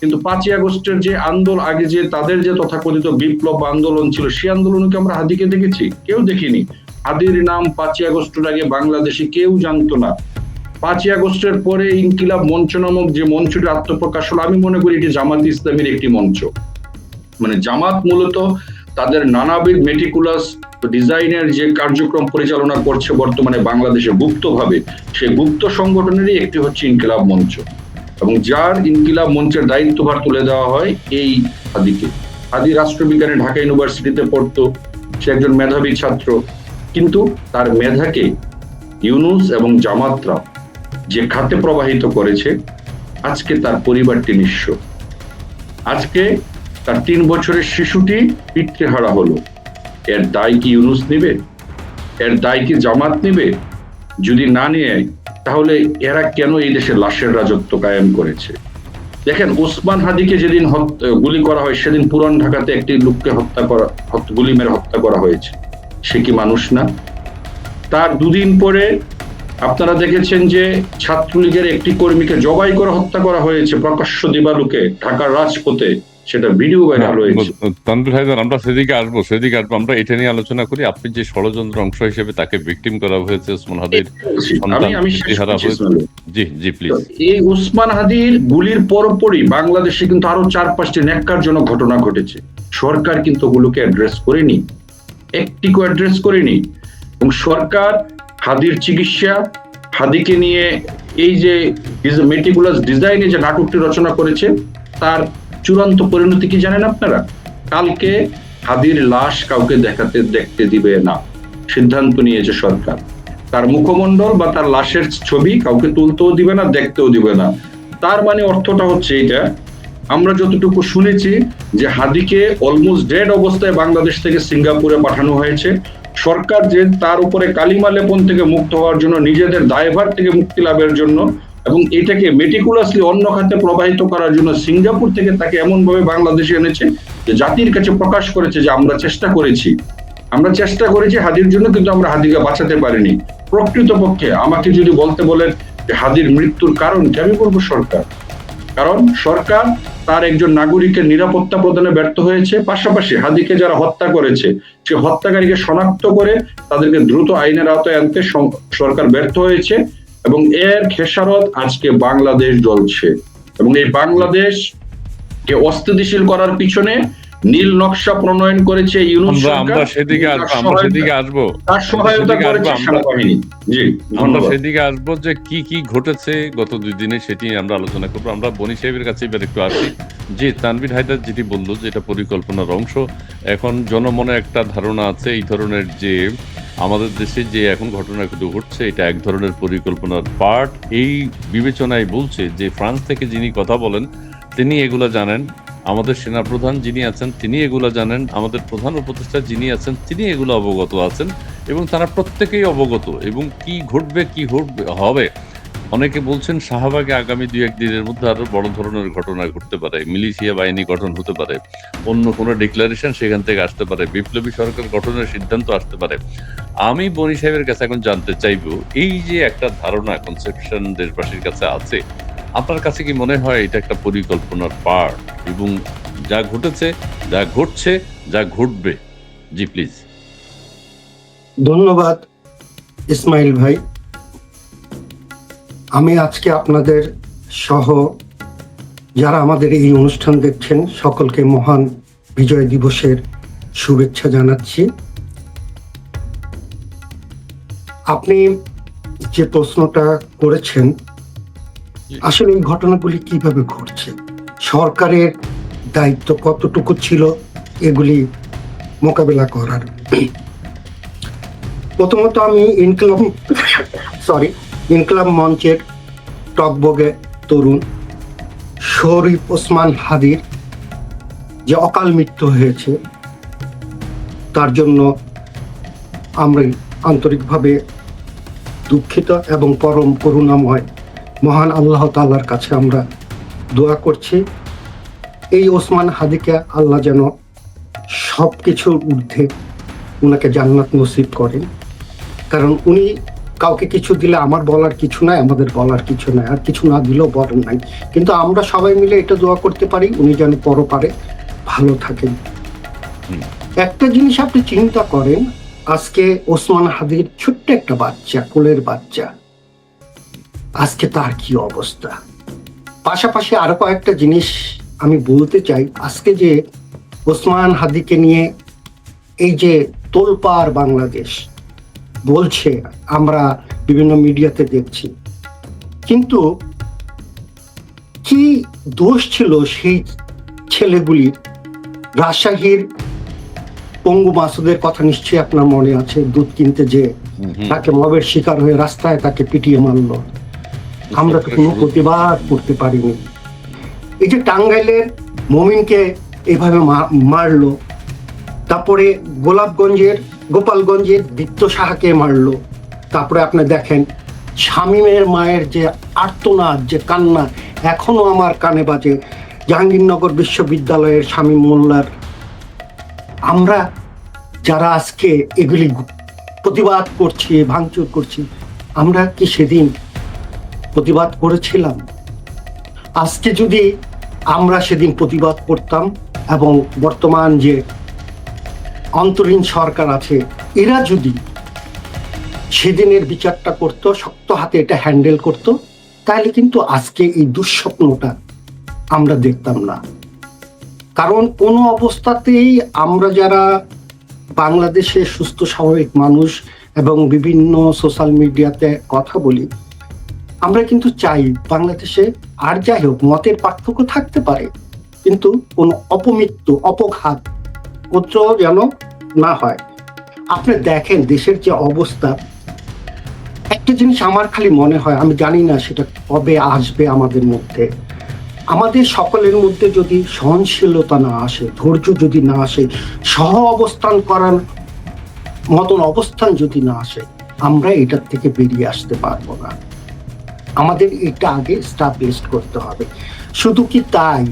কিন্তু পাঁচই আগস্টের যে আন্দোলন আগে যে তাদের যে তথাকথিত বিপ্লব আন্দোলন ছিল সেই আন্দোলনকে আমরা হাদিকে দেখেছি, কেউ দেখিনি। হাদির নাম পাঁচই আগস্টের আগে বাংলাদেশে কেউ জানতো না। পাঁচই আগস্টের পরে ইনকিলাব মঞ্চ নামক যে মঞ্চটি আত্মপ্রকাশ হলো, আমি মনে করি এটি জামাত ইসলামের একটি মঞ্চ। মানে জামাত মূলত তাদের নানাবিধ মেটিকুলাস ডিজাইনের যে কার্যক্রম পরিচালনা করছে বর্তমানে বাংলাদেশে গুপ্তভাবে, সেই গুপ্ত সংগঠনেরই একটি হচ্ছে ইনকিলাব মঞ্চ। এবং যার ইনকিলাব মঞ্চের দায়িত্বভার তুলে দেওয়া হয় এই হাদিকে। হাদি রাষ্ট্রবিজ্ঞানে ঢাকা ইউনিভার্সিটিতে পড়তো, সে একজন মেধাবী ছাত্র। কিন্তু তার মেধাকে ইউনুস এবং জামাতরা যে খাতে প্রবাহিত করেছে, আজকে তার পরিবারটি নিঃস্ব। আজকে তার তিন বছরের শিশুটি পিতৃহারা হলো। এর দায় কি ইউনুস নিবে? এর দায় কি জামাত নিবে? যদি না নিয়ে তাহলে এরা কেন এই দেশে লাশের রাজত্ব কায়েম করেছে? দেখেন, ওসমান হাদিকে যেদিন গুলি করা হয়, সেদিন পুরান ঢাকাতে একটি লোককে হত্যা করা গুলি মেরে হত্যা করা হয়েছে। সে কি মানুষ না? তার দুদিন পরে আপনারা দেখেছেন যে ছাত্রলীগের একটি কর্মীকে জবাই করে হত্যা করা হয়েছে প্রকাশ্য দিবালুকে ঢাকার রাজপথে। সেটা ভিডিও ভাইরাল হয়েছে। তানভীর আমরা সেদিকে আসব সেদিকে আসব। আমরা এটা নিয়ে আলোচনা করি। আপনি যে ষড়যন্ত্র অংশ হিসেবে তাকে ভিকটিম করা হয়েছে ওসমান হাদির সন্তান। জি জি প্লিজ এই উসমান হাদির গুলির পরপরই বাংলাদেশে কিন্তু আরও চার পাঁচটি ন্যাক্কারজনক ঘটনা ঘটেছে। সরকার কিন্তু ওগুলোকে অ্যাড্রেস করেনি। একটিকেও অ্যাড্রেস করেনি। এবং সরকার হাদির চিকিৎসা হাদিকে নিয়ে এই যে মেটিকুলাস ডিজাইনে যে নাটকটি রচনা করেছে তার চূড়ান্ত পরিণতি কি জানেন আপনারা? কালকে হাদির লাশ কাউকে দেখাতে দেখতে দিবে না। সিদ্ধান্ত নিয়েছে সরকার। তার মুখমণ্ডল বা তার লাশের ছবি কাউকে তুলতেও দিবে না, দেখতেও দিবে না। তার মানে অর্থটা হচ্ছে এটা আমরা যতটুকু শুনেছি যে হাদিকে অলমোস্ট ডেড অবস্থায় বাংলাদেশ থেকে সিঙ্গাপুরে পাঠানো হয়েছে। সরকার যে তার উপরে কালিমা লেপন থেকে মুক্ত হওয়ার জন্য, নিজেদের দায়ভার থেকে মুক্তি লাভের জন্য এবং এটাকে মেটিকুলাসলি অন্য খাতে প্রবাহিত করার জন্য সিঙ্গাপুর থেকে তাকে এমনভাবে বাংলাদেশে এনেছে যে জাতির কাছে প্রকাশ করেছে যে আমরা চেষ্টা করেছি। আমরা চেষ্টা করেছি হাদির জন্য, কিন্তু আমরা হাদিকে বাঁচাতে পারিনি। প্রকৃতপক্ষে আমাকে যদি বলতে বলেন যে হাদির মৃত্যুর কারণ কি, আমি বলব সরকার। কারণ সরকার তার একজন নাগরিকের নিরাপত্তা প্রদানে ব্যর্থ হয়েছে। পাশাপাশি হাদিকে যারা হত্যা করেছে, সে হত্যাকারীকে শনাক্ত করে তাদেরকে দ্রুত আইনের আওতায় আনতে সরকার ব্যর্থ হয়েছে। এবং এর খেসারত আজকে বাংলাদেশ জ্বলছে। এবং এই বাংলাদেশ কে অস্থিতিশীল করার পিছনে নীল নকশা প্রণয়ন করেছে ইউনুস আমরা সেদিকে আসব আমরা সেদিকে আসব। তার সহায়তা করেছে সেনাবাহিনী। জি আমরা সেদিকে আসব যে কি কি ঘটেছে গত দুই দিনে সেটি আমরা আলোচনা করব। আমরা বনি সাহেবের কাছে এবার একটু আসি। যে তানভীর হায়দার যেটি বলল যে এটা পরিকল্পনার অংশ। এখন জনমনে একটা ধারণা আছে এই ধরনের যে আমাদের দেশে যে এখন ঘটনাগুলো ঘটছে, এটা এক ধরনের পরিকল্পনার পার্ট। এই বিবেচনায় বলছে যে ফ্রান্স থেকে যিনি কথা বলেন, তিনি এগুলো জানেন। আমাদের সেনাপ্রধান যিনি আছেন, তিনি এগুলো জানেন। আমাদের প্রধান উপদেষ্টা যিনি আছেন, তিনি এগুলো অবগত আছেন এবং তারা প্রত্যেকেই অবগত এবং কি ঘটবে, কি হবে। অনেকে বলছেন শাহবাগে আগামী দুই এক দিনের মধ্যে আরও বড় ধরনের ঘটনা ঘটতে পারে। মিলিশিয়া বাহিনী গঠন হতে পারে। অন্য কোনো ডিক্লারেশন সেখান থেকে আসতে পারে। বিপ্লবী সরকার গঠনের সিদ্ধান্ত আসতে পারে। আমি বনি সাহেবের কাছে এখন জানতে চাইব, এই যে একটা ধারণা কনসেপশন দেশবাসীর কাছে আছে, আপনার কাছে কি মনে হয় এটা একটা পরিকল্পনার পার্ট এবং যা ঘটেছে, যা ঘটছে, যা ঘটবে? জি প্লিজ ধন্যবাদ, ইসমাইল ভাই। আমি আজকে আপনাদের সহ যারা আমাদের এই অনুষ্ঠান দেখছেন সকলকে মহান বিজয় দিবসের শুভেচ্ছা জানাচ্ছি। আপনি যে প্রশ্নটা করেছেন আসলে এই ঘটনাগুলি কীভাবে ঘটছে? সরকারের দায়িত্ব কতটুকু ছিল? এগুলি মোকাবেলা করার। প্রথমত আমি ইনকলাম সরি ইনকলাম মঞ্চের টকবগে তরুণ শরীফ ওসমান হাদির যে অকাল মৃত্যু হয়েছে, তার জন্য আমরা আন্তরিকভাবে দুঃখিত এবং পরম করুণাময় মহান আল্লাহ তাআলার কাছে আমরা দোয়া করছি। এই ওসমান হাদিকে আল্লাহ যেন সব কিছুর ঊর্ধ্বে ওনাকে জান্নাত নসিব করেন। কারণ উনি কাউকে কিছু দিলে আমার বলার কিছু নাই আমাদের বলার কিছু নাই আর কিছু না দিলেও বলার নাই। কিন্তু আমরা সবাই মিলে এটা দোয়া করতে পারি উনি যেন পরপারে ভালো থাকেন। একটা জিনিস আপনি চিন্তা করেন আজকে ওসমান হাদির ছোট্ট একটা বাচ্চা কোলের বাচ্চা আজকে তার কি অবস্থা? পাশাপাশি আরও কয়েকটা জিনিস আমি বলতে চাই আজকে যে ওসমান হাদিকে নিয়ে এই যে তোলপাড় বাংলাদেশ বলছে আমরা বিভিন্ন মিডিয়াতে দেখছি। কিন্তু কি দোষ ছিল সেই ছেলেগুলির? রাজশাহীর পঙ্গু মাসুদের কথা নিশ্চয়ই আপনার মনে আছে দুধ কিনতে যে। তাকে মবের শিকার হয়ে রাস্তায় তাকে পিটিয়ে মারলো। আমরা তো কোনো প্রতিবাদ করতে পারিনি। এই যে টাঙ্গাইলের মমিনকে এভাবে মারলো তারপরে গোলাপগঞ্জের গোপালগঞ্জের দীপ্ত সাহাকে মারলো। তারপরে আপনি দেখেন, শামীমের মায়ের যে আর্তনাদ, যে কান্না, এখনও আমার কানে বাজে। জাহাঙ্গীরনগর বিশ্ববিদ্যালয়ের শামীম মোল্লার। আমরা যারা আজকে এগুলি প্রতিবাদ করছি, ভাঙচুর করছি, আমরা কি সেদিন প্রতিবাদ করেছিলাম? আজকে যদি আমরা সেদিন প্রতিবাদ করতাম এবং বর্তমান যে অন্তরীণ সরকার আছে, এরা যদি সেদিনের বিচারটা করত, শক্ত হাতে এটা হ্যান্ডেল করত, তাহলে কিন্তু আজকে এই দুঃস্বপ্নটা আমরা দেখতাম না। কারণ কোনো অবস্থাতেই আমরা যারা বাংলাদেশের সুস্থ, স্বাভাবিক মানুষ এবং বিভিন্ন সোশ্যাল মিডিয়াতে কথা বলি, আমরা কিন্তু চাই বাংলাদেশে আর যাই হোক মতের পার্থক্য থাকতে পারে, কিন্তু কোনো অপমৃত্যু, অপঘাত কোথাও যেন না হয়। আপনি দেখেন দেশের যে অবস্থা। একটা জিনিস আমার খালি মনে হয়, আমি জানি না সেটা কবে আসবে আমাদের মধ্যে। আমাদের সকলের মধ্যে যদি সহনশীলতা না আসে, ধৈর্য যদি না আসে, সহ অবস্থান করার মতন অবস্থান যদি না আসে, আমরা এটার থেকে বেরিয়ে আসতে পারব না। আমাদের এটা আগে স্টাবলিশ করতে হবে। শুধু কি তাই?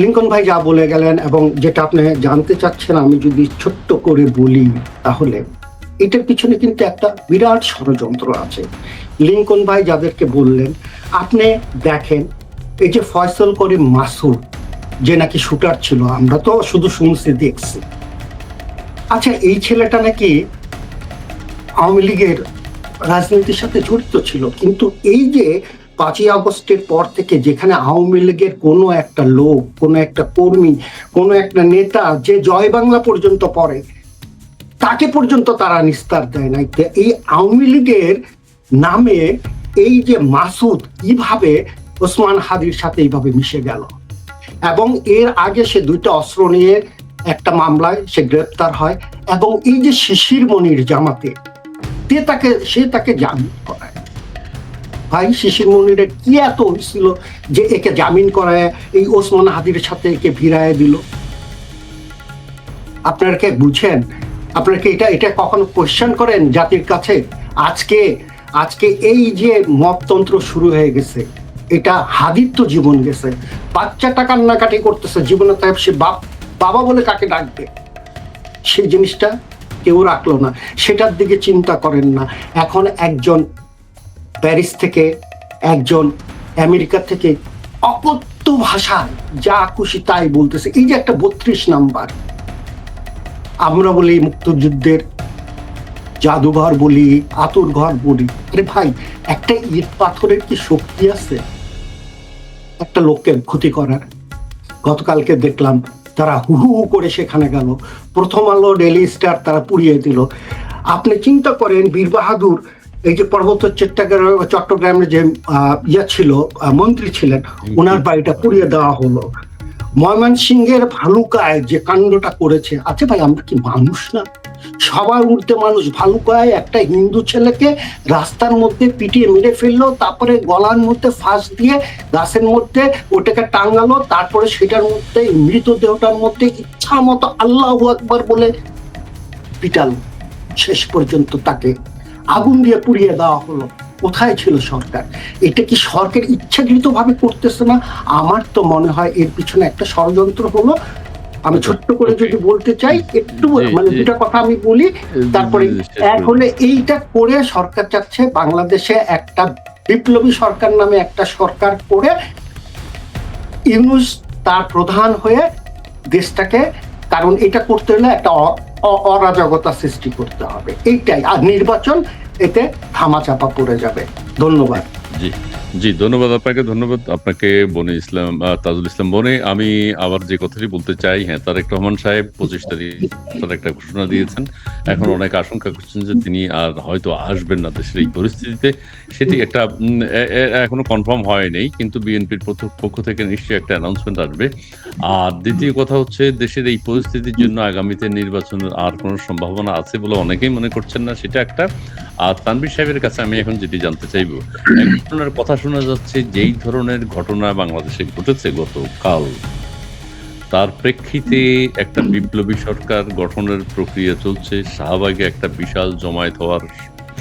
লিঙ্কন ভাই যা বলে গেলেন এবং যেটা আপনি জানতে চাচ্ছেন, আমি যদি ছোট্ট করে বলি তাহলে, এটার পিছনে কিন্তু একটা বিরাট ষড়যন্ত্র আছে। লিঙ্কন ভাই যাদেরকে বললেন, আপনি দেখেন, এই যে ফয়সল করে মাসুর যে নাকি শুটার ছিল, আমরা তো শুধু শুনছি, দেখছি। আচ্ছা এই ছেলেটা নাকি আওয়ামী লীগের রাজনীতির সাথে জড়িত ছিল, কিন্তু এই যে পাঁচই আগস্টের পর থেকে যেখানে আওয়ামী লীগের কোনো একটা লোক, কোনো একটা কর্মী, কোনো একটা নেতা যে জয় বাংলা পর্যন্ত পড়ে, তাকে পর্যন্ত তারা নিস্তার দেয় নাই। এই আওয়ামী লীগের নামে এই যে মাসুদ কীভাবে ওসমান হাদির সাথে এইভাবে মিশে গেল। এবং এর আগে সে দুইটা অস্ত্র নিয়ে একটা মামলায় সে গ্রেপ্তার হয় এবং এই যে শিশির মনির জামাতে তে তাকে, সে তাকে জামিন করায়। ভাই শিশির মনিরের কি এত হয়েছিল যে একে জামিন করায়, এই ওসমান হাদির সাথে একে ভিড়ায় দিল? আপনারা কে বুঝেন? আপনারা কি এটা এটা কখনো কোয়েশ্চেন করেন জাতির কাছে? আজকে আজকে এই যে মপতন্ত্র শুরু হয়ে গেছে, এটা হাদির তো জীবন গেছে। বাচ্চাটা কান্নাকাটি করতেছে, জীবনে তাই সে বাপ, বাবা বলে কাকে ডাকবে? সেই জিনিসটা কেউ রাখল না। সেটার দিকে চিন্তা করেন না। এখন একজন প্যারিস থেকে একজন আমেরিকা থেকে অকথ্য ভাষায় যা খুশি তাই বলতেছে। এই যে একটা বত্রিশ নাম্বার। আমরা বলি মুক্তযুদ্ধের জাদুঘর বলি, আতুর ঘর বলি। আরে ভাই, একটা ইট পাথরের কি শক্তি আছে? একটা লোককে ক্ষতি করার। গতকালকে দেখলাম তারা হু হু করে সেখানে গেল। প্রথম আলো ডেলি স্টার তারা পুড়িয়ে দিল। আপনি চিন্তা করেন, বীর বাহাদুর এই যে পর্বত চট্টগ্রাম চট্টগ্রামের যে ইয়া ছিল মন্ত্রী ছিলেন ওনার বাড়িটা পুড়িয়ে দেওয়া হলো। ময়মনসিংহের ভালুকায় যে কাণ্ডটা করেছে আচ্ছা ভাই আমরা কি মানুষ না? সবার উর্ধে মানুষ। ভালুকায় একটা হিন্দু ছেলেকে রাস্তার মধ্যে পিটিয়ে মেরে ফেলল তারপরে গলার মধ্যে ফাঁস দিয়ে গাছের মধ্যে ওটাকে টাঙ্গালো তারপরে সেটার মধ্যে মৃতদেহটার মধ্যে ইচ্ছা মতো আল্লাহ আকবার বলে পিটাল। শেষ পর্যন্ত তাকে আগুন দিয়ে পুড়িয়ে দেওয়া হলো। কোথায় ছিল সরকার? এটা কি সরকার ইচ্ছাকৃত ভাবে করতেছে না? আমার তো মনে হয় এর পিছনে একটা ষড়যন্ত্র হলো। আমি ছোট্ট করে যদি বলতে চাই একটু মানে দুটা কথা আমি বলি তারপরে এক হলে এইটা করে সরকার চাচ্ছে বাংলাদেশে একটা বিপ্লবী সরকার নামে একটা সরকার করে ইউনুস তার প্রধান হয়ে দেশটাকে কারণ এটা করতে হলে একটা অরাজকতা সৃষ্টি করতে হবে। এইটাই। আর নির্বাচন এতে থামাচাপা পড়ে যাবে। ধন্যবাদ। জি। জি, ধন্যবাদ আপনাকে ধন্যবাদ আপনাকে, বনে ইসলাম তাজুল ইসলাম বনে। আমি আবার যে কথাটি বলতে চাই হ্যাঁ তারেক রহমান সাহেব পঁচিশ তারিখ তার একটা ঘোষণা দিয়েছেন। এখন অনেক আশঙ্কা করছেন যে তিনি আর হয়তো আসবেন না দেশের এই পরিস্থিতিতে। সেটি একটা এখনও কনফার্ম হয়নি কিন্তু বিএনপির পক্ষ থেকে নিশ্চয়ই একটা অ্যানাউন্সমেন্ট আসবে। আর দ্বিতীয় কথা হচ্ছে, দেশের এই পরিস্থিতির জন্য আগামীতে নির্বাচনের আর কোনো সম্ভাবনা আছে বলে অনেকেই মনে করছেন না। সেটা একটা। আর তানভীর সাহেবের কাছে আমি এখন যেটি জানতে চাইব ধরনের কথা শোনা যাচ্ছে, যেই ধরনের ঘটনা বাংলাদেশে ঘটেছে গতকাল। তার প্রেক্ষিতে একটা বিপ্লবী সরকার গঠনের প্রক্রিয়া চলছে, শাহবাগে একটা বিশাল জমায়েত হওয়ার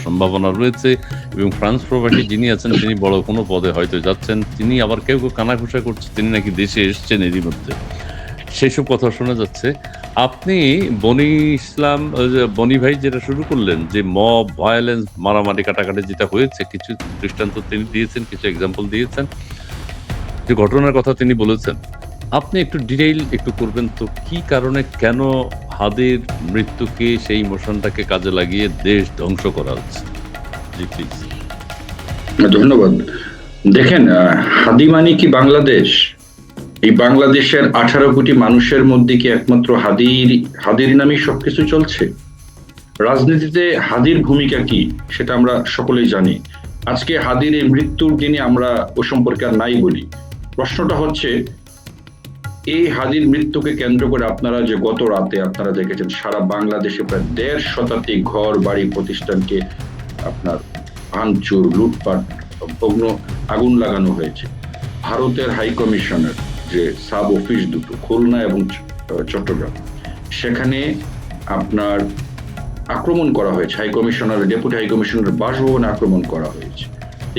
সম্ভাবনা রয়েছে এবং ফ্রান্স প্রবাসী যিনি আছেন, তিনি বড় কোনো পদে হয়তো যাচ্ছেন, তিনি আবার কেউ কেউ কানাঘুষা করছে, তিনি নাকি দেশে এসছেন এরই মধ্যে সেসব কথা শোনা যাচ্ছে। আপনি বনি ইসলাম বনি ভাই যেটা শুরু করলেন যে মব ভায়োলেন্স মারামারি কাটাকাটি যেটা হয়েছে কিছু দৃষ্টান্ত তিনি দিয়েছেন কিছু এক্সাম্পল দিয়েছেন যে ঘটনার কথা তিনি বলেছেন। আপনি একটু ডিটেইল একটু করবেন তো কি কারণে কেন হাদির মৃত্যুকে সেই মোশনটাকে কাজে লাগিয়ে দেশ ধ্বংস করা হচ্ছে? ধন্যবাদ। দেখেন আহ, হাদিমানি কি বাংলাদেশ? এই বাংলাদেশের আঠারো কোটি মানুষের মধ্যে কি একমাত্র হাদির হাদির নামই সবকিছু চলছে? রাজনীতিতে হাদির ভূমিকা কি সেটা আমরা সকলেই জানি। আজকে হাদির এই মৃত্যুর দিনে আমরা ও সম্পর্কে আর নাই বলি। প্রশ্নটা হচ্ছে, এই হাদির মৃত্যুকে কেন্দ্র করে আপনারা যে গত রাতে আপনারা দেখেছেন, সারা বাংলাদেশে প্রায় দেড় শতাধিক ঘর, বাড়ি, প্রতিষ্ঠানকে আপনার ভাঙচুর, লুটপাট, অগ্ন, আগুন লাগানো হয়েছে। ভারতের হাই কমিশনার যে সাব অফিস দুটো, খুলনা এবং চট্টগ্রাম। সেখানে আপনার আক্রমণ করা হয়েছে high commissioner deputy high commissioner বাসভবনে আক্রমণ করা হয়েছে।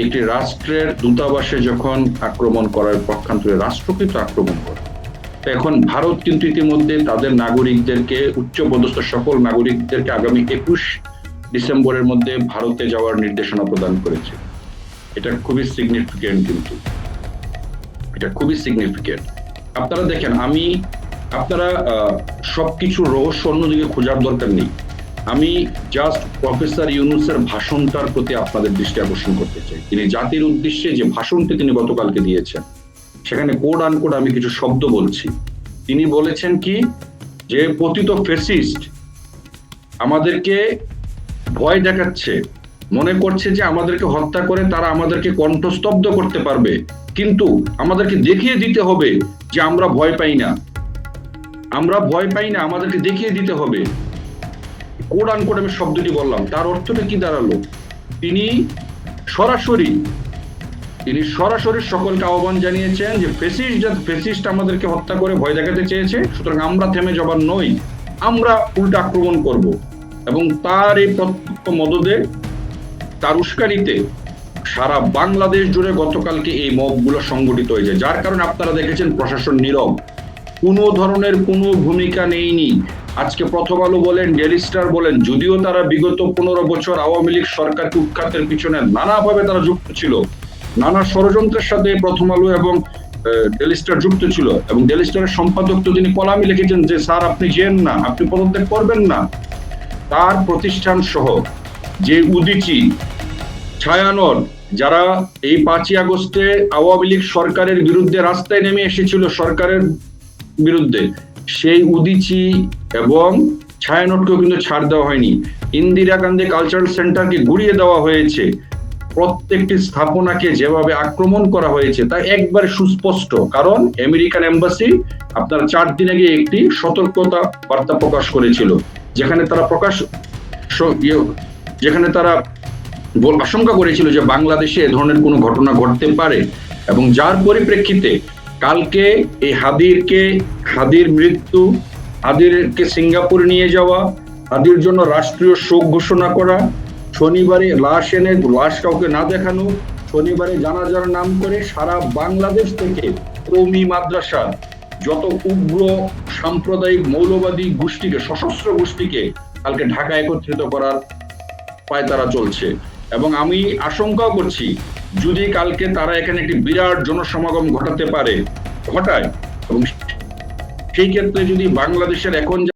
একটি রাষ্ট্রের দূতাবাসে যখন আক্রমণ করার পক্ষান্তরে রাষ্ট্রকৃত আক্রমণ করে তো এখন ভারত কিন্তু ইতিমধ্যে তাদের নাগরিকদেরকে, উচ্চপদস্থ সকল নাগরিকদেরকে আগামী একুশ ডিসেম্বরের মধ্যে ভারতে যাওয়ার নির্দেশনা প্রদান করেছে। এটা খুবই সিগনিফিকেন্ট কিন্তু। এটা খুবই সিগনিফিকেন্ট আপনারা দেখেন আমি আপনারা আহ, সবকিছু রহস্য অন্যদিকে খোঁজার দরকার নেই। আমি জাস্ট প্রফেসর ইউনুসের ভাষণটার প্রতি আপনাদের দৃষ্টি আকর্ষণ করতে চাই। তিনি জাতির উদ্দেশ্যে যে ভাষণটি তিনি গতকালকে দিয়েছেন সেখানে কোড আনকোড আমি কিছু শব্দ বলছি। তিনি বলেছেন কি যে পতিত ফেসিস্ট আমাদেরকে ভয় দেখাচ্ছে মনে করছে যে আমাদেরকে হত্যা করে তারা আমাদেরকে কণ্ঠস্তব্ধ করতে পারবে। কিন্তু আমাদেরকে দেখিয়ে দিতে হবে যে আমরা ভয় পাই না। আমরা ভয় পাই না, আমাদেরকে দেখিয়ে দিতে হবে। কোড আমি শব্দটি বললাম, তার অর্থটা কি দাঁড়াল? তিনি সরাসরি তিনি সরাসরি সকলকে আহ্বান জানিয়েছেন যে ফেসিস্ট ফেসিস্ট আমাদেরকে হত্যা করে ভয় দেখাতে চেয়েছে, সুতরাং আমরা থেমে যাবার নই, আমরা উল্টা আক্রমণ করব। এবং তার এই প্রত্যক্ষ মদদে, তার উস্কানিতে সারা বাংলাদেশ জুড়ে গতকালকে এই মবগুলো সংগঠিত হয়েছে। যার কারণে আপনারা দেখেছেন প্রশাসন নীরব। কোনো ধরনের কোনো ভূমিকা নেইনি। আজকে প্রথম আলো বলেন ডেলি স্টার বলেন, যদিও তারা বিগত পনেরো বছর আওয়ামী লীগ সরকারকে উৎখাতের পিছনে নানাভাবে তারা যুক্ত ছিল। নানা ষড়যন্ত্রের সাথে প্রথম আলো এবং ডেলিস্টার যুক্ত ছিল এবং ডেলিস্টারের সম্পাদক তো তিনি কলামে লিখেছেন যে, স্যার, আপনি যেন না, আপনি পদত্যাগ করবেন না। তার প্রতিষ্ঠান সহ যে উদিচি ছায়ানট যারা এই পাঁচই আগস্টে আওয়ামী লীগ সরকারের বিরুদ্ধে রাস্তায় নেমে এসেছিল সরকারের বিরুদ্ধে, সেই উদিচি এবং ছায়ানটকেও কিন্তু ছাড় দেওয়া হয়নি। ইন্দিরা গান্ধী কালচারাল সেন্টারকে গুড়িয়ে দেওয়া হয়েছে। প্রত্যেকটি স্থাপনাকে যেভাবে আক্রমণ করা হয়েছে তা একবারে সুস্পষ্ট, কারণ আমেরিকান এম্বাসি আপনার চার দিন আগে একটি সতর্কতা বার্তা প্রকাশ করেছিল, যেখানে তারা প্রকাশ ইয়ে- যেখানে তারা আশঙ্কা করেছিল যে বাংলাদেশে এ ধরনের কোনো ঘটনা ঘটতে পারে এবং যার পরিপ্রেক্ষিতে কালকে এই হাদিরকে, হাদির মৃত্যু, হাদিরকে সিঙ্গাপুর নিয়ে যাওয়া, হাদির জন্য রাষ্ট্রীয় শোক ঘোষণা করা, শনিবারে লাশ এনে লাশ কাউকে না দেখানো, শনিবারে জানাজার নাম করে সারা বাংলাদেশ থেকে কৌমি মাদ্রাসা, যত উগ্র সাম্প্রদায়িক মৌলবাদী গোষ্ঠীকে, সশস্ত্র গোষ্ঠীকে কালকে ঢাকা একত্রিত করার পায়তারা চলছে। এবং আমি আশঙ্কাও করছি, যদি কালকে তারা এখানে একটি বিরাট জনসমাগম ঘটাতে পারে, ঘটায়, এবং সেই ক্ষেত্রে যদি বাংলাদেশের এখন